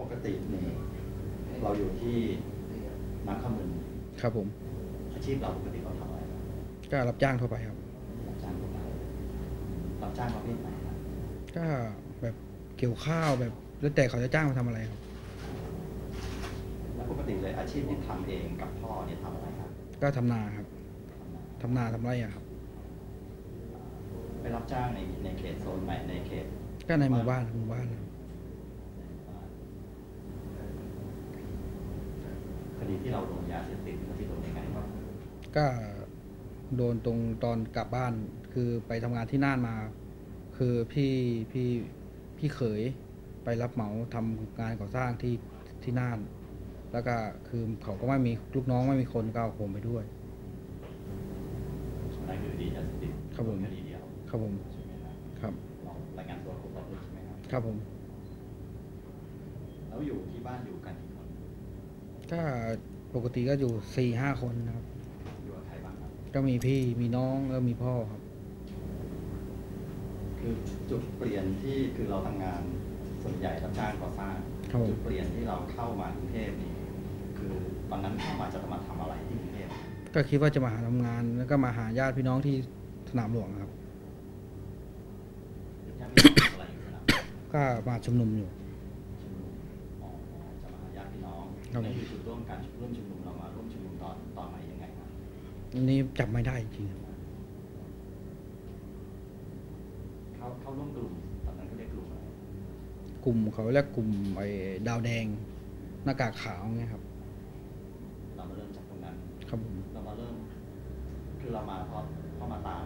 ปกตินี่เราอยู่ที่น้ำขมึนครับผม อาชีพเราปกติเราทำอะไรครับก็รับจ้างทั่วไปครับรับจ้างทั่วไปรับจ้างประเภทไหนครับก็แบบเกี่ยวข้าวแบบแล้วแต่เขาจะจ้างมาทำอะไรครับแล้วปกติเลยอาชีพที่ทำเองกับพ่อเนี่ยทำอะไรครับ ก็ทำนาครับทำนาทำไรอะครับไปรับจ้างในในเขตโซนไหนในเขต ก็ในหมู่บ้านหมู่บ้านครับ ค ดีที่เราโดนยาเสพติดที่โดนยังไงบ้างก็โดนตรงตอนกลับบ้านคือไปทำงานที่น่านมา คือพี่พี่พี่เขยไปรับเหมาทำงานก่อสร้างที่ที่น่าน แล้วก็คือเขาก็ไม่มีลูกน้องไม่มีคนก็เอาผมไปด้วยนั่นคือคดียาเสพติดครับผมคดีเดียวครับผมใช่ไหมครับครับเรารายงานตัวครบรอบเลยใช่ไหมครับครับผมแล้วอยู่ที่บ้านอยู่กัน กี่คนก็ปกติก็อยู่สี่ห้าคนนะครับ อยู่กับใครบ้างครับ ก็มีพี่มีน้องแล้วมีพ่อครับ คือจุดเปลี่ยนที่คือเราทำงานส่วนใหญ่รับจ้างก่อสร้างครับผม จุดเปลี่ยนที่เราเข้ามากรุงเทพนี่คือตอนนั้นเข้ามาจะมาทำอะไรที่กรุงเทพก็คิดว่าจะมาหาทำงาน แล้วก็มาหาญาติพี่น้องที่สนามหลวงครับญาติพี่น้องอะไรอยู่นะครับก็มาชุมนุมอยู่ ชุมนุมอ๋อจะมาหาญาติ พี่น้องครับผมนั่นคือจุดร่วมการร่วมชุมนุมเรามาร่วมชุมนุมตอนตอนไหนยังไงครับอันนี้จับไม่ได้จริงๆครับเข้าเข้าร่วมกลุ่มตอนนั้นเขาเรียกกลุ่มอะไรกลุ่มเขาเรียกกลุ่มไอ้ดาวแดงหน้ากากขาวเงี้ยครับ เรามาเริ่มจากตรงนั้น ครับผมเรามาเริ่ม คือเรามาเพราะเพราะมาตาม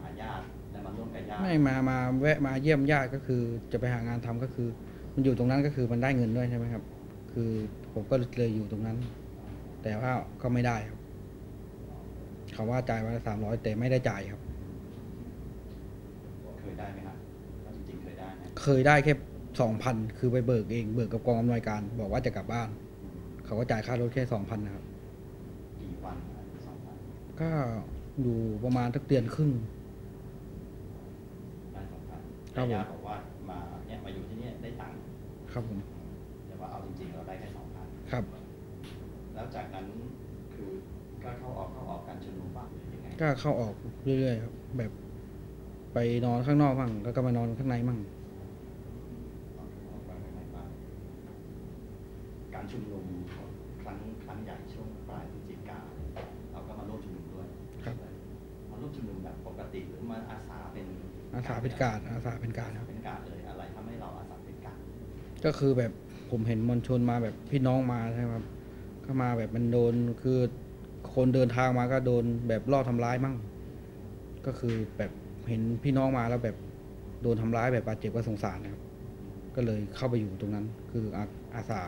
หาญาติและมาร่วมกับญาติไม่มามาแวะมาเยี่ยมญาติก็คือ จะไปหางานทำก็คือ มันอยู่ตรงนั้นก็คือมันได้เงินด้วยใช่ไหมครับ คือผมก็เลยอยู่ตรงนั้น แต่ว่าก็ไม่ได้ครับเขาว่าจ่ายวันละสามร้อยแต่ไม่ได้จ่ายครับ เคยได้ไหมครับเอาจริงๆเคยได้ไหมเคยได้แค่สองพันคือไปเบิกเอง เบิกกับกองอำนวยการ บอกว่าจะกลับบ้าน เขาก็จ่ายค่ารถแค่สองพันนะครับกี่วันครับสองวันก็อยู่ประมาณสักเดือนครึ่งได้สองพันครับผมญาติบอกว่ามาเนี่ยมาอยู่ที่เนี่ยได้ตังค์ครับผม ครับ แล้วจากนั้นคือก็เข้าออกเข้าออกการชุมนุมบ้างหรือยังไงก็เข้าออกเรื่อยๆครับแบบไปนอนข้างนอกบ้างแล้วก็มานอนข้างในบ้างออกไปข้างในบ้างการชุมนุมครั้งครั้งใหญ่ช่วงปลายพฤศจิกาเนี่ยเราก็มาร่วมชุมนุมด้วยครับมาร่วมชุมนุมแบบปกติหรือมาอาสาเป็นอาสาเป็นการอาสาเป็นการครับเป็นการเลยอะไรทำให้เราอาสาเป็นการก็คือแบบ ผมเห็นมวลชนมาแบบพี่น้องมาใช่ไหมครับก็มาแบบมันโดนคือคนเดินทางมาก็โดนแบบล่อทำร้ายมั่ง ก็คือแบบเห็นพี่น้องมาแล้วแบบโดนทำร้ายแบบบาดเจ็บก็สงสารนะครับ ก็เลยเข้าไปอยู่ตรงนั้น คืออาอาสา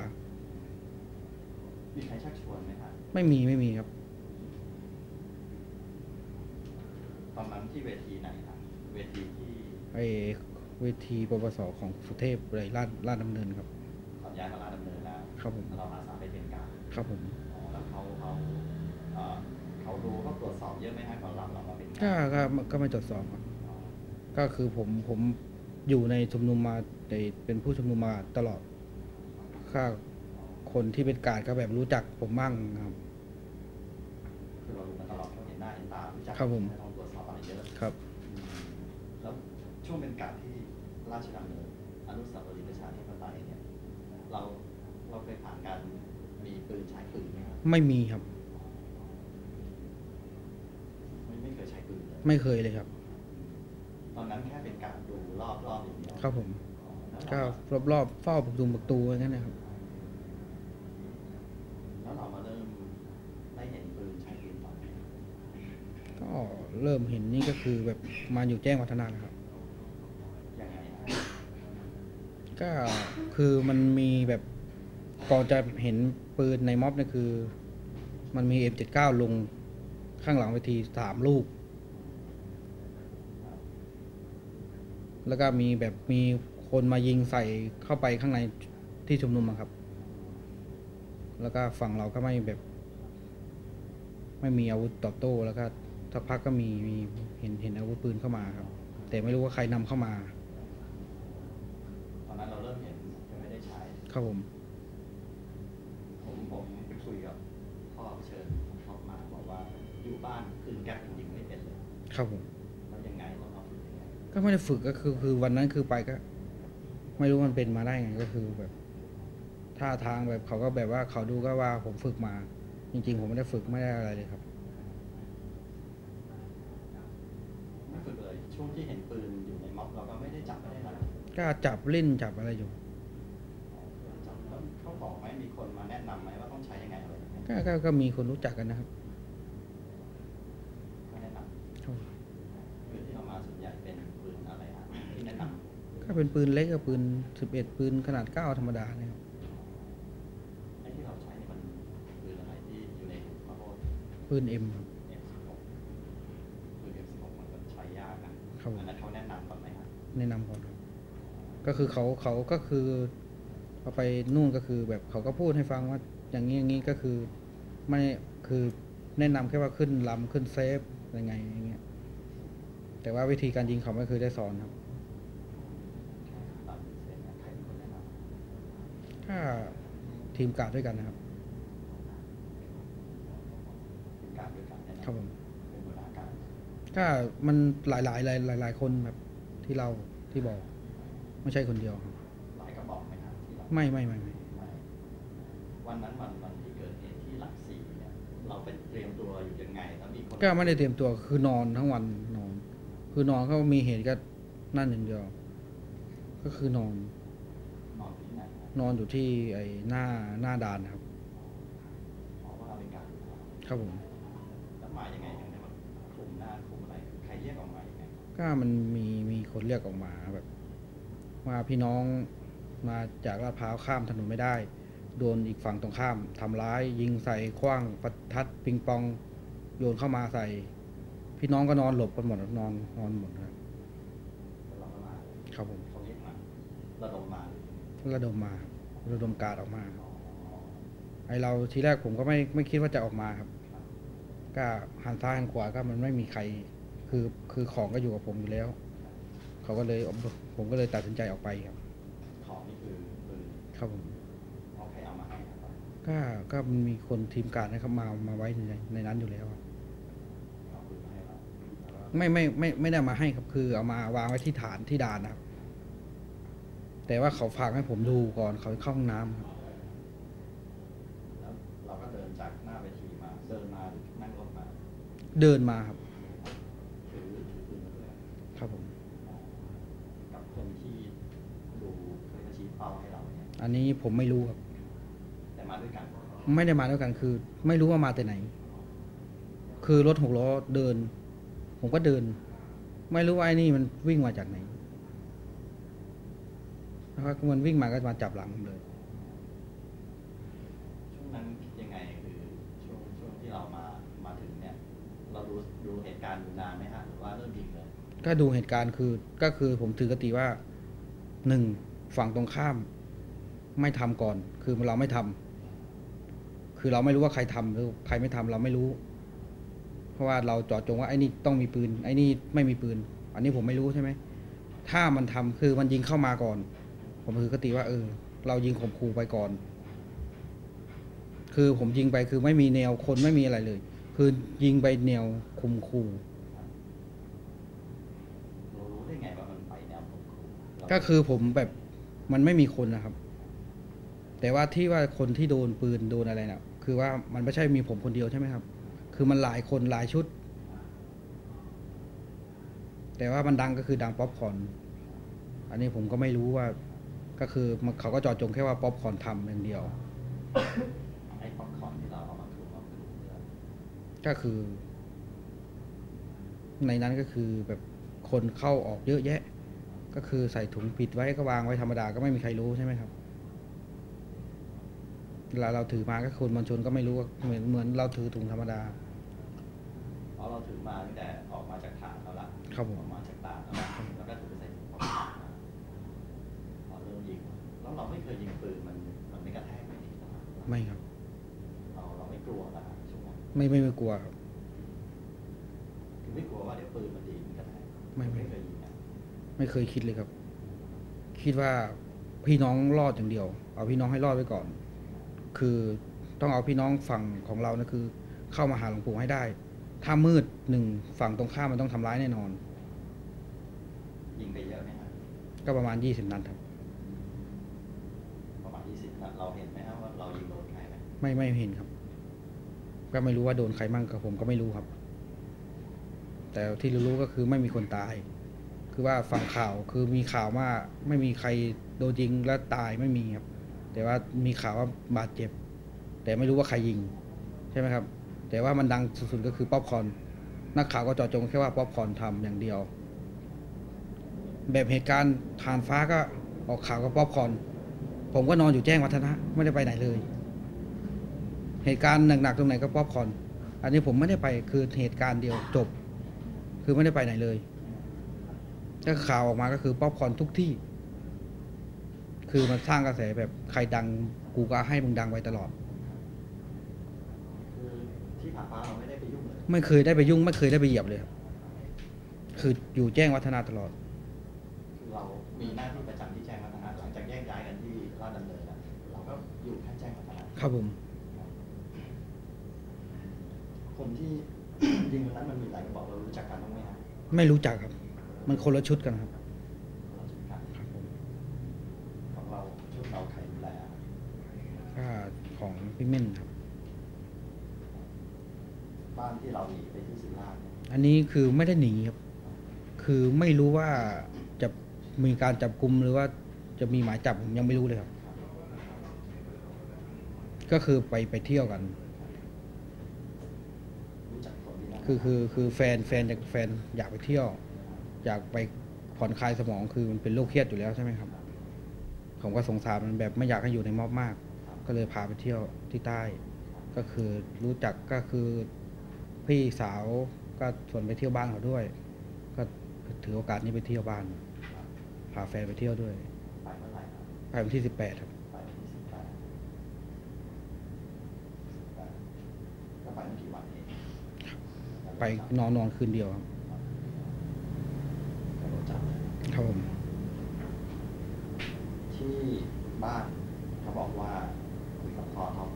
มีใครชักชวนไหมครับไม่มีไม่มีครับ ตอนนั้นที่เวทีไหนครับเวทีที่ไอเวทีปปสของสุเทพเลยลาดลาดดำเนินครับตอน ย้ายมาลาดดำเนินแล้วครับผมเราอาสาไปเป็นการครับผมอ๋อแล้วเขาเขาเอ่อเขาดูเขาตรวจสอบเยอะไหมฮะก่อนรับเรามาเป็นก็การก็ก็ไม่ตรวจสอบครับ อ๋อก็คือผมผมอยู่ในชุมนุมมาในเป็นผู้ชุมนุมมาตลอดข้าคนที่เป็นการดก็แบบรู้จักผมบ้างครับ คือเราดูมาตลอดเขาเห็นหน้าเห็นตารู้จักครับผมไม่ต้องตรวจสอบอะไรเยอะ ครับอืมแล้วช่วงเป็นการที่ราชดำเนินอนุสาวรีย์ประชาธิปไตยเนี่ย เรา เราเคยผ่านการมีปืนใช้ปืนไหมครับไม่มีครับ ไม่ไม่เคยใช้ปืนเลยไม่เคยเลยครับ ตอนนั้นแค่เป็นการดูรอบรอบอย่างเดียวครับผมอ๋อแล้วก็เรารอบๆเฝ้าประตูประตูอย่างนั้นนะครับ แล้วเรามาเริ่มได้เห็นปืนใช้ปืนตอนไหนก็เริ่มเห็นนี่ก็คือแบบมาอยู่แจ้งวัฒนะนะครับ ยังไงฮะก็คือมันมีแบบ ก่อนจะเห็นปืนในม็อบเนี่ยคือ มันมี M79 ลงข้างหลังเวทีสามลูก แล้วก็มีแบบมีคนมายิงใส่เข้าไปข้างในที่ชุมนุมอะครับ แล้วก็ฝั่งเราก็ไม่แบบ ไม่มีอาวุธตอบโต้แล้วก็สักพักก็มีมีเห็นเห็นอาวุธปืนเข้ามาครับ แต่ไม่รู้ว่าใครนำเข้ามา ตอนนั้นเราเริ่มเห็นยังไม่ได้ใช้คครับผมผมผมไปคุยกับพ่อเชิญพ่อมาบอกว่าอยู่บ้านคืนแก๊ปจริงๆไม่เป็นเลย ครับผมแล้วยังไงเราเอาฝึกยังไงก็ไม่ได้ฝึกก็คือคือวันนั้นคือไปก็ ไม่รู้มันเป็นมาได้ไงก็คือแบบท่าทางแบบเขาก็แบบว่าเขาดูก็ว่าผมฝึกมา จริง ๆ ผมไม่ได้ฝึกไม่ได้อะไรเลยครับไม่ฝึกเลยช่วงที่เห็นปืนอยู่ในม็อบเราก็ไม่ได้จับไม่ได้อะไรก็จับเล่นจับอะไรอยู่จับแล้วเขาบอกไหมมีคนมาแนะนำไหมว่าต้องใช้ยังไงอะไรยังไงก็ก็ก็มีคนรู้จักกันนะครับ ก็แนะนำปืนที่เอามาส่วนใหญ่เป็นปืนอะไรฮะที่แนะนำก็เป็นปืนเล็กกับปืนสิบเอ็ดปืนขนาดเก้าธรรมดาเนี่ยครับไอ้ที่เราใช้นี่มันปืนอะไรที่อยู่ในมาโพดปืนเอ็มครับ F16 ปืน F16 มันก็ใช้ยากนะครับผมอันนั้นเขาแนะนำก่อนไหมครับแนะนำก่อนครับก็คือเขาเขาก็คือพอไปนู่นก็คือแบบเขาก็พูดให้ฟังว่าอย่างนี้อย่างนี้ก็คือไม่คือแนะนำแค่ว่าขึ้นลำขึ้นเซฟยังไงอย่างเงี้ยแต่ว่าวิธีการยิงเขาไม่เคยได้สอนครับ ตามเส้นเนี่ยใครเป็นคนแนะนำ ถ้าทีมการดด้วยกันนะครับเป็นการด้วยกันแนะนำครับผมเป็นหัวหน้าการก็มันหลายหลายหลายหลายหลายคนแบบที่เราที่บอก ไม่ใช่คนเดียวครับหลายกระบอกไหมครับที่เราไม่ไม่ไม่ไม่ไม่วันนั้นวันวันที่เกิดเหตุที่หลักสี่เนี่ยเราเป็นเตรียมตัวอยู่ยังไงแล้วมีคนก็ไม่ได้เตรียมตัวคือนอนทั้งวันนอน คือนอนเขามีเหตุก็นั่นอย่างเดียว ก็คือนอนนอนที่ไหนครับ นอนอยู่ที่ไอ้หน้าหน้าด่านนะครับเพราะว่าเราเป็นการดูแลครับผมแล้วมายังไงถึงได้มาคลุมหน้าคลุมอะไรคือใครเรียกออกมายังไงก็มันมีมีคนเรียกออกมาแบบว่าพี่น้องมาจากลาดพร้าวข้ามถนนไม่ได้ โดนอีกฝั่งตรงข้ามทำร้าย ยิงใส่คว้างประทัดปิงปองโยนเข้ามาใส่ พี่น้องก็นอนหลบกันหมดนอนนอนหมดครับแล้วเราก็มาครับผมเขาเรียกมาระดมมา ระดมมา ระดมการดออกมาไอเราทีแรกผมก็ไม่ไม่คิดว่าจะออกมาครับ ก็หันซ้ายหันขวาก็มันไม่มีใคร คือคือของก็อยู่กับผมอยู่แล้ว เขาก็เลยผมก็เลยตัดสินใจออกไปครับ ของนี่คือปืนครับผมเอาใครเอามาให้ครับก็ก็มันมีคนทีมการนะครับมามาไว้ในในนั้นอยู่แล้วครับเอาปืนมาให้เราแล้วก็ไม่ไม่ไม่ไม่ได้มาให้ครับ คือเอามาวางไว้ที่ฐานที่ด่านนะครับ แต่ว่าเขาฝากให้ผมดูก่อนเขาเข้าห้องน้ำครับแล้วเราก็เดินจากหน้าเวทีมา เดินมาหรือนั่งรถมาเดินมาครับ ถือถือปืนมาด้วยครับผม กับคนที่ดูเคยมาชี้เป้าให้เราเนี่ย อันนี้ผมไม่รู้ครับ แต่มาด้วยกันไม่ได้มาด้วยกันคือ ไม่รู้ว่ามาแต่ไหน คือรถหกล้อเดิน ผมก็เดิน ไม่รู้ว่าไอ้นี่มันวิ่งมาจากไหน แล้วก็มันวิ่งมาก็มาจับหลังผมเลยช่วงนั้นคิดยังไงคือช่วงช่วงที่เรามามาถึงเนี่ย เราดูดูเหตุการณ์อยู่นานไหมฮะหรือว่าเริ่มยิงเลยก็ดูเหตุการณ์คือก็คือผมถือกติว่าหนึ่งฝั่งตรงข้าม ไม่ทำก่อน คือเราไม่ทำคือเราไม่รู้ว่าใครทำหรือใครไม่ทำเราไม่รู้ เพราะว่าเราเจาะจงว่าไอ้นี่ต้องมีปืนไอ้นี่ไม่มีปืน อันนี้ผมไม่รู้ใช่ไหมถ้ามันทำคือมันยิงเข้ามาก่อน ผมถือกติว่าเออ เรายิงข่มขู่ไปก่อน คือผมยิงไปคือไม่มีแนวคนไม่มีอะไรเลย คือยิงไปแนวข่มขู่เรารู้ได้ไงว่ามันไปแนวข่มขู่เราก็คือผมแบบมันไม่มีคนนะครับ แต่ว่าที่ว่าคนที่โดนปืนโดนอะไรนะคือว่ามันไม่ใช่มีผมคนเดียวใช่ไหมครับ คือมันหลายคนหลายชุด แต่ว่ามันดังก็คือดังป๊อปคอร์นอันนี้ผมก็ไม่รู้ว่า ก็คือมันเขาก็เจอดจงแค่ว่าป๊อปคอร์นทำอย่างเดียวไอ้ป๊อปคอร์นที่เราเอามาถูกเอามาถูกเนี่ยก็คือ ในนั้นก็คือแบบคนเข้าออกเยอะแยะ ก็คือใส่ถุงปิดไว้ก็วางไว้ธรรมดาก็ไม่มีใครรู้ใช่ไหมครับเวลาเราถือมาก็คนมวลชนก็ไม่รู้ว่าเหมือนเหมือนเราถือถุงธรรมดาเพราะเราถือมาตั้งแต่ออกมาจากฐานแล้วละครับผมออกมาจากด่านแล้วละแล้วก็ถือใส่ถุงป๊อปคอร์นมาพอเริ่มยิงแล้ว เราไม่เคยยิงปืนมันมันไม่กระแทกไม่ดีนะครับไม่ครับ เราเราไม่กลัวนะช่วงนั้นไม่ไม่ไม่กลัวครับคือไม่กลัวว่าเดี๋ยวปืนมันดีมันกระแทกไม่ไม่ไม่เคยยิงนะไม่เคยคิดเลยครับ คิดว่าพี่น้องรอดอย่างเดียวอเอาพี่น้องให้รอดไว้ก่อน คือต้องเอาพี่น้องฝั่งของเรานะคือ เข้ามาหาหลวงปู่ให้ได้ ถ้ามืดหนึ่งฝั่งตรงข้ามมันต้องทำร้ายแน่นอน ยิงไปเยอะไหมครับก็ประมาณยี่สิบนัดครับ ประมาณยี่สิบนัดเราเห็นไหมครับว่าเรายิงโดนใคร ไม่ไม่เห็นครับ ก็ไม่รู้ว่าโดนใครมั่งกับผมก็ไม่รู้ครับ แต่ที่รู้ก็คือไม่มีคนตาย คือว่าฝั่งข่าวคือมีข่าวว่าไม่มีใครโดนยิงแล้วตายไม่มีครับ แต่ว่ามีข่าวว่าบาดเจ็บ แต่ไม่รู้ว่าใครยิง ใช่ไหมครับ แต่ว่ามันดังสุดๆก็คือป๊อปคอนนักข่าวก็จาะจงแค่ว่าป๊อปคอนทำอย่างเดียว แบบเหตุการณ์ทานฟ้าก็ออกข่าวกับป๊อปคอนผมก็นอนอยู่แจ้งวัฒนะ ไม่ได้ไปไหนเลย เหตุการณ์หนักๆตรงไหนก็ป๊อปคอร์นอันนี้ผมไม่ได้ไปคือเหตุการณ์เดียวจบ คือไม่ได้ไปไหนเลยถ้าข่าวออกมาก็คือป๊อปคอร์นทุกที่ คือมันสร้างกระแสแบบใครดังกูก็ให้มึงดังไว้ตลอดคือที่ผ่านมาเราไม่ได้ไปยุ่งเลยไม่เคยได้ไปยุ่ง ไม่เคยได้ไปเหยียบเลยครับคืออยู่แจ้งวัฒนาตลอดคือเรามีหน้าที่ประจำที่แจ้งวัฒนะหลังจากแยกย้ายกันที่ราชดำเนินแล้วเราก็อยู่แค่แจ้งวัฒนะครับผม คนที่ยิงวันนั้นมันมีหลายกระบอกเรารู้จักกันบ้างไหมครับไม่รู้จักครับ มันคนละชุดกันครับเรารู้จักกันครับผมของเราชุดเราใครดูแลก็ของพี่เม่นครับ บ้านที่เราหนีไปที่สุราษฎร์เนี่ยอันนี้คือไม่ได้หนีครับ คือไม่รู้ว่าจะมีการจับกลุ่มหรือว่าจะมีหมายจับผมยังไม่รู้เลยครับ ก็คือไปไปเที่ยวกัน รู้จัก คือคือคือแฟนแฟนจากแฟนอยากไปเที่ยว อยากไปผ่อนคลายสมองคือมันเป็นโรคเครียดอยู่แล้วใช่ไหมครับ ผมก็สงสารมันแบบไม่อยากให้อยู่ในมอบมาก ก็เลยพาไปเที่ยวที่ใต้ ก็คือรู้จักก็คือพี่สาวก็ชวนไปเที่ยวบ้านเขาด้วย ก็ถือโอกาสนี้ไปเที่ยวบ้านพาแฟนไปเที่ยวด้วยไปวันที่สิบแปดครับแปดก็ไปไม่กี่วันเอง ไปนอนนอนคืนเดียวครับก็โดนจับเลยครับผมที่บ้านเขาบอกว่าคุยกับพ่อท็อป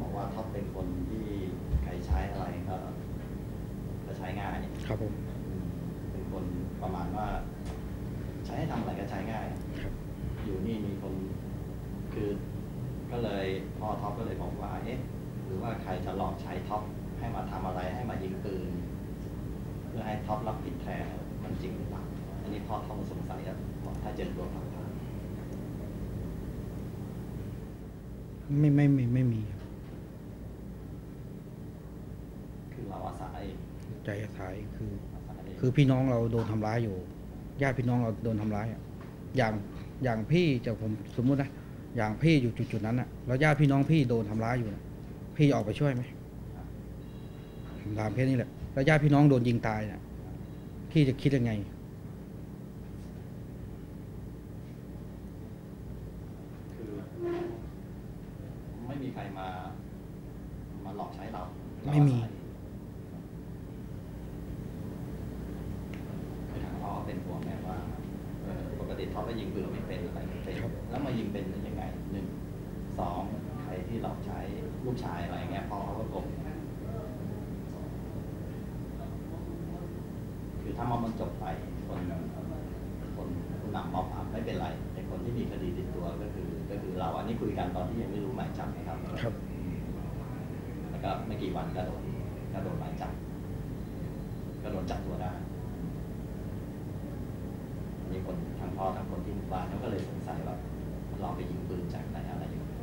บอกว่าท็อปเป็นคนที่ใครใช้อะไรก็ก็ใช้ง่ายครับผมอืมเป็นคนประมาณว่า ใช้ให้ทำอะไรก็ใช้ง่าย ครับ อยู่นี่มีคนคือ ก็เลยพ่อท็อปก็เลยบอกว่า เอ๊ะ หรือว่าใครจะหลอกใช้ท็อปให้มาทำอะไรให้มายิงปืน เพื่อให้ท็อปรับผิดแทนมันจริงหรือเปล่าอันนี้พ่อท็อปสงสัยอะบอกถ้าเจอตัวหลักฐาน ไม่ไม่ไม่ไม่มีครับคือเราอาศัยใจสายคืออาศัยคือพี่น้องเราโดนทำร้ายอยู่ญาติพี่น้องเราโดนทำร้ายอะอย่างอย่างพี่จากผมสมมุตินะอย่างพี่อยู่จุดๆนั้นอะแล้วญาติพี่น้องพี่โดนทำร้ายอยู่นะพี่จะออกไปช่วยไหมผมถามแค่นี้แหละแล้วญาติพี่น้องโดนยิงตายนะพี่จะคิดยังไง คือ ไม่มีใครมา มาหลอกใช้เราไม่มีคือทางพ่อเป็นห่วงแม่ว่าเอ่อปกติท็อปก็ยิงปืนไม่เป็นอะไรไม่เป็นแล้วมายิงเป็นได้ยังไงหนึ่งสองใครที่หลอกใช้ลูกชายอะไรเงี้ยพ่อเขาก็กลมคือถ้ามอบมันจบไปคนคนคนนำมอบอะไม่เป็นไรแต่คน ที่มีคดีติดตัวก็คือ ก็คือเราอันนี้คุยกันตอนที่ยังไม่รู้หมายจับนะครับครับแล้วก็ไม่กี่วันก็โดนก็โดนหมายจับก็โดนจับตัวได้มีคนทางพ่อทางคนที่หมู่บ้านเขาก็เลยสงสัยว่าเราไปยิงปืนจากไหนอะไรอย่างเงี้ย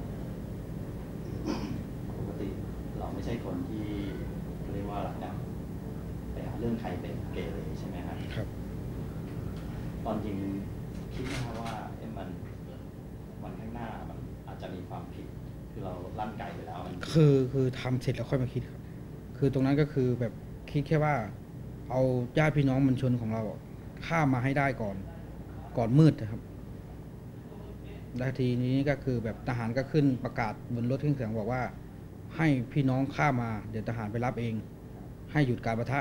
ปกติเราไม่ใช่คนที่เรียกว่าอะไรนะไปหาเรื่องใครเป็นเกเรใช่ไหมครับครับ ตอนยิงคิดนะครับว่าเอ๊ะ มันวันข้างหน้ามันอาจจะมีความผิด คือเราลั่นไกลไปแล้วมันคือคือทำเสร็จแล้วค่อยมาคิดครับ คือตรงนั้นก็คือแบบคิดแค่ว่า เอาญาติพี่น้องมันชนของเราข้ามมาให้ได้ก่อน ก่อนมืดนะครับแล้วทีนี้ก็คือแบบทหารก็ขึ้นประกาศบนรถเครื่องเสียงบอกว่า ให้พี่น้องข้ามมาเดี๋ยวทหารไปรับเอง ให้หยุดการประทะ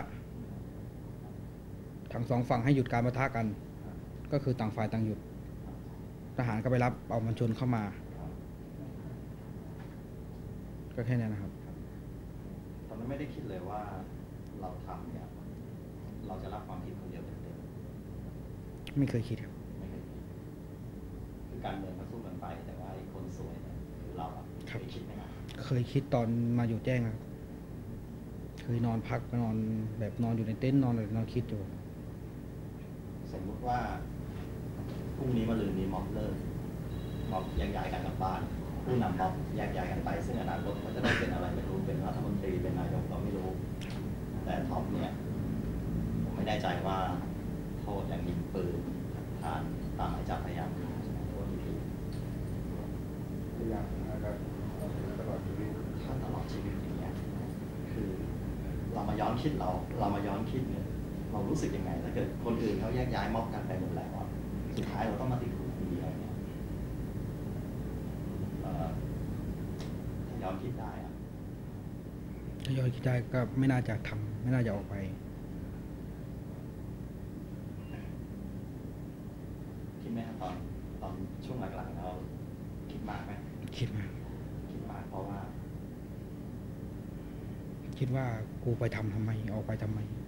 ทั้งสองฝั่งให้หยุดการประทะกัน ก็คือต่างฝ่ายต่างหยุด ทหารก็ไปรับเอามันชนเข้ามา ก็แค่นั้นนะครับ ตอนนั้นไม่ได้คิดเลยว่าเราทำเนี่ยเราจะรับความผิดคนเดียวเต็มไม่เคยคิดครับๆไม่เคยคิดคือการเมืองก็สู้กันไป แต่ว่าไอ้คนสวยเนี่ยคือเราอะครับเคยคิดไหมครับเคยคิดตอนมาอยู่แจ้งครับเคยนอนพักนอนแบบนอนอยู่ในเต็นท์นอนแบบนอนคิดอยู่ สมมุติว่า พรุ่งนี้มาลืนนี้ม็อบเลิกม็อบแยกย้ายกันกลับบ้านผู้นำม็อบแยกย้ายกันไปซึ่งอนาคตเขาจะได้เป็นอะไรไม่รู้เป็นรัฐมนตรีเป็นนายกเราไม่รู้ แต่ท็อปเนี่ยผมไม่แน่ใจว่าโทษอย่างยิงปืนฐานตามหมายจับพยายามฆ่าใช่ไหมโทษที่ผิดพยายามนะครับตลอดชีวิตถ้าตลอดชีวิตอย่างเงี้ยคือเรามาย้อนคิดเราเรามาย้อนคิดเนี่ยเรารู้สึกยังไงถ้าเกิดคนอื่นเขาแยกย้ายม็อบกันไปหมดแล้วอะ สุดท้ายเราต้องมาติดคุกคนเดียวเนี่ยเอ่อถ้าย้อนคิดได้อะถ้าย้อนคิดได้ก็ไม่น่าจะทำไม่น่าจะออกไปคิดไหมครับตอนตอนช่วงหลังๆเราคิดมากไหมคิดมาคิดมากเพราะว่า คิดว่ากูไปทำทำไมออกไปทำไมอ